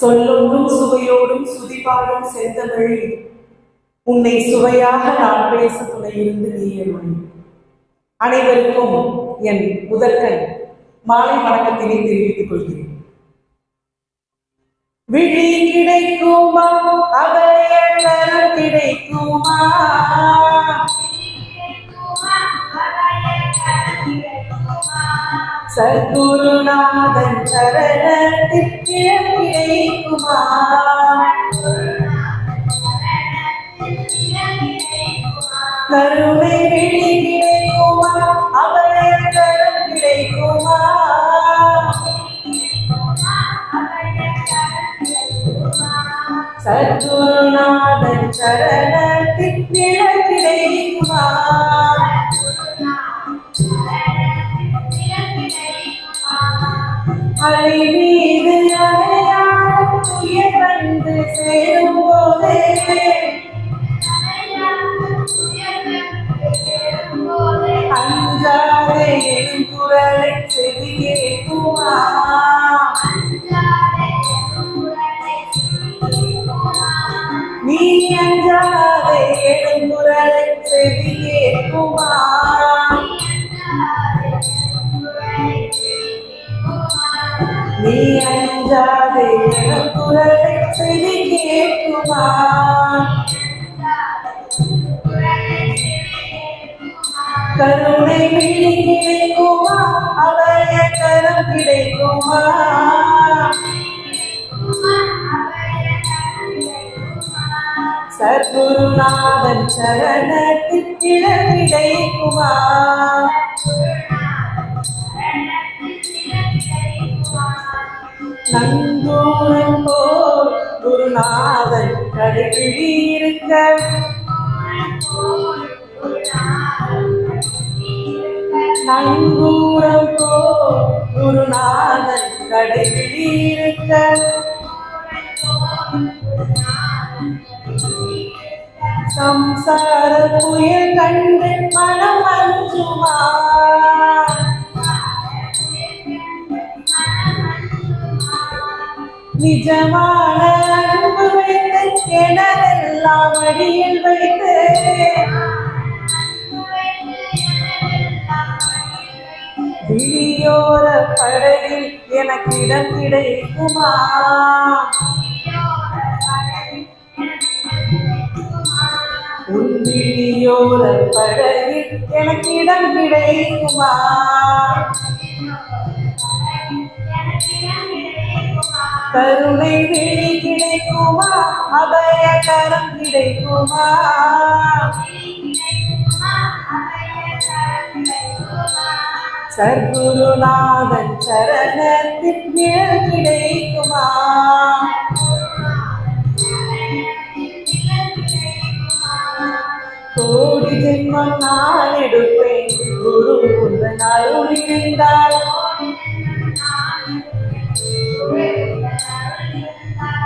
சொல்லொன்றும் சுவையோடும் சுதிபாடும் செந்தமிழில் உன்னை சுவையாக நான் பேச துணையிருந்து நீயமொழி அனைவருக்கும் என் முதற்கண் மாலை வணக்கத்தினை தெரிவித்துக் கொள்கிறேன். விழி கிடைக்குமா? அபய தரம் கிடைக்குமா? சத்குருநாதன் சரணத்தில் கிடைக்குமா கருணை விழி கிடைக்குமா அபய கரம் கிடைக்குமா? சத்குருநாதன் சரணத்தில் கிடைக்குமா செவியேக்குமா நீ அஞ்சாதே என் குரலை செவியேக்குமா கருணை பிடி கிடைக்குமா அபய கரம் கிடைக்குமா? சத்குருநாதன் சரணத்தில் கிடைக்குமா நங்கூரம் போல் குருநாதன் கடைபிடி நங்கூரம் போல் குருநாதன் கடைபிடி சம்சார புயல் கண்டு மனம் அஞ்சுவார் நிஜமான அன்பு வைத்து எனதெல்லாம் அடியில் வைத்து விழியோர படகில் எனக்கு இடம் கிடைக்குமா? விழியோர படகில் எனக்கு இடம் கிடைக்குமா? கருணை விழி கிடைக்குமா? அபய கரம் கிடைக்குமா? சர்க்குருநாதன் சரணத்தில் நிழல் கிடைக்குமா.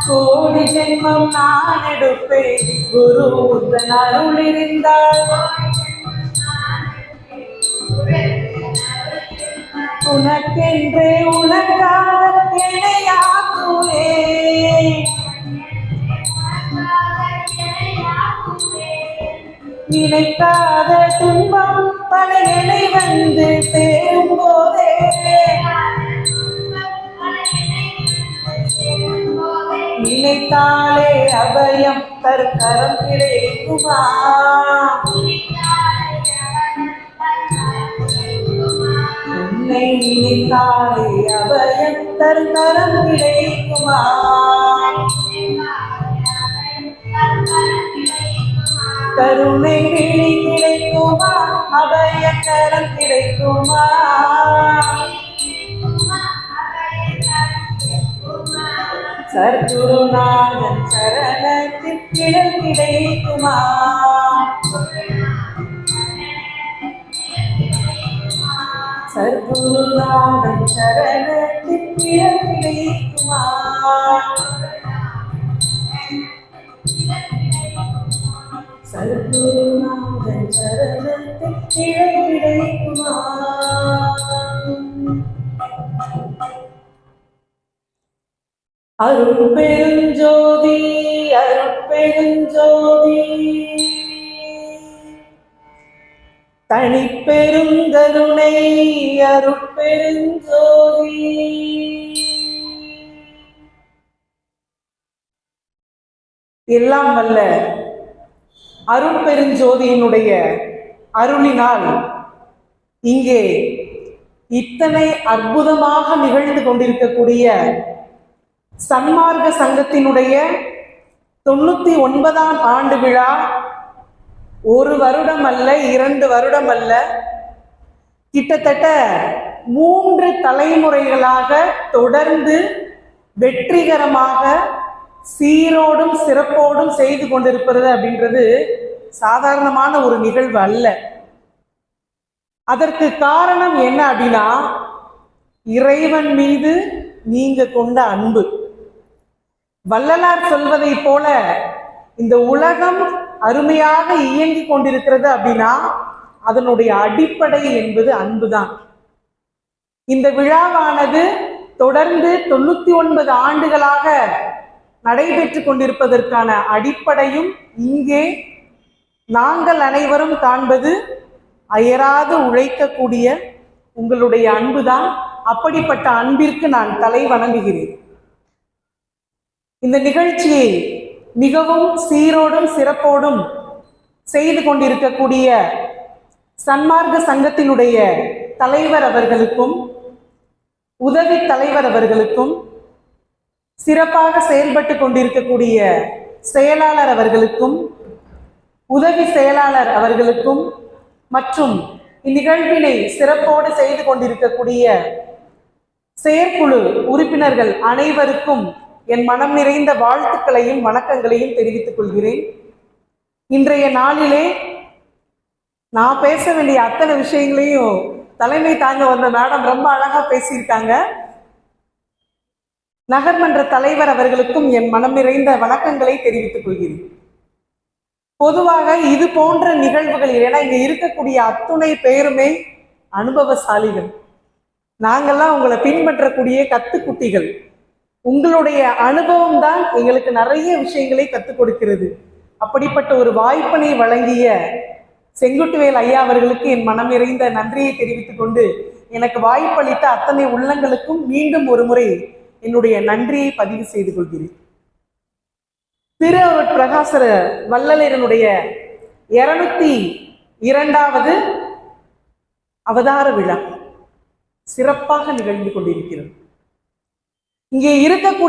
கோடி ஜென்மம் நான் எடுப்பேன் குரு உந்தன் அருள் இருந்தால் உனக்கென்றே உனக்காக இணையாக்குவே நினைக்காத துன்பம் பல இணை வந்து சேரும் போது நினைத்தாலே அபயம் கருக்கரம் கிடைக்குமா உன்னை நினைத்தாலே அபயம் கருக்கரம் கிடைக்குமா கருணை விழி கிடைக்குமா அபயக்கரம் கிடைக்குமா சர்க்குருநாதன் சரணத்தில் கிழல் கிடைக்குமா? சர்க்குருநாதன் சரணத்தில் கிழல் கிடைக்குமா? சர்க்குருநாதன் சரணத்தில் கிழல் கிடைக்குமா? அருட்பெருஞ்சோதி அருட்பெருஞ்சோதி தனிப்பெருங்கருணை அருட்பெருஞ்சோதி எல்லாம் வல்ல அருட்பெருஞ்சோதியினுடைய அருளினால் இங்கே இத்தனை அற்புதமாக நிகழ்ந்து கொண்டிருக்கக்கூடிய சன்மார்க்க சங்கத்தினுடைய தொண்ணூத்தி ஒன்பதாம் ஆண்டு விழா ஒரு வருடம் அல்ல இரண்டு வருடம் அல்ல கிட்டத்தட்ட மூன்று தலைமுறைகளாக தொடர்ந்து வெற்றிகரமாக சீரோடும் சிறப்போடும் செய்து கொண்டிருப்பது அப்படின்றது சாதாரணமான ஒரு நிகழ்வு அல்ல. அதற்கு காரணம் என்ன அப்படின்னா இறைவன் மீது நீங்க கொண்ட அன்பு. வள்ளலார் சொல்வதை போல இந்த உலகம் அருமையாக இயங்கிக் கொண்டிருக்கிறது அப்படின்னா அதனுடைய அடிப்படை என்பது அன்புதான். இந்த விழாவானது தொடர்ந்து தொண்ணூத்தி ஒன்பது ஆண்டுகளாக நடைபெற்று கொண்டிருப்பதற்கான அடிப்படையும் இங்கே நாங்கள் அனைவரும் காண்பது அயராது உழைக்கக்கூடிய உங்களுடைய அன்புதான். அப்படிப்பட்ட அன்பிற்கு நான் தலை வணங்குகிறேன். இந்த நிகழ்ச்சியை மிகவும் சீரோடும் சிறப்போடும் செய்து கொண்டிருக்கக்கூடிய சன்மார்க்க சங்கத்தினுடைய தலைவர் அவர்களுக்கும் உதவி தலைவர் அவர்களுக்கும் சிறப்பாக செயல்பட்டு கொண்டிருக்கக்கூடிய செயலாளர் அவர்களுக்கும் உதவி செயலாளர் அவர்களுக்கும் மற்றும் இந்நிகழ்வினை சிறப்போடு செய்து கொண்டிருக்கக்கூடிய செயற்குழு உறுப்பினர்கள் அனைவருக்கும் என் மனம் நிறைந்த வாழ்த்துக்களையும் வணக்கங்களையும் தெரிவித்துக் கொள்கிறேன். இன்றைய நாளிலே நான் பேச வேண்டிய அத்தனை விஷயங்களையும் தலைமை தாங்க வந்த மேடம் ரொம்ப அழகா பேசியிருக்காங்க. நகர்மன்ற தலைவர் அவர்களுக்கும் என் மனம் நிறைந்த வணக்கங்களை தெரிவித்துக் கொள்கிறேன். பொதுவாக இது போன்ற நிகழ்வுகளில் ஏன்னா இங்க இருக்கக்கூடிய அத்துணை பேருமே அனுபவசாலிகள். நாங்கள்லாம் உங்களை பின்பற்றக்கூடிய கத்துக்குட்டிகள். உங்களுடைய அனுபவம் தான் எங்களுக்கு நிறைய விஷயங்களை கற்றுக் கொடுக்கிறது. அப்படிப்பட்ட ஒரு வாய்ப்பினை வழங்கிய செங்குட்டுவேல் ஐயா அவர்களுக்கு என் மனம் நிறைந்த நன்றியை தெரிவித்துக் கொண்டு எனக்கு வாய்ப்பளித்த அத்தனை உள்ளங்களுக்கும் மீண்டும் ஒரு முறை என்னுடைய நன்றியை பதிவு செய்து கொள்கிறேன். திரு பிரகாசர வள்ளலரனுடைய இருநூத்தி இரண்டாவது அவதார விழா சிறப்பாக நிகழ்ந்து கொண்டிருக்கிறது. இங்கே இருக்கக்கூடிய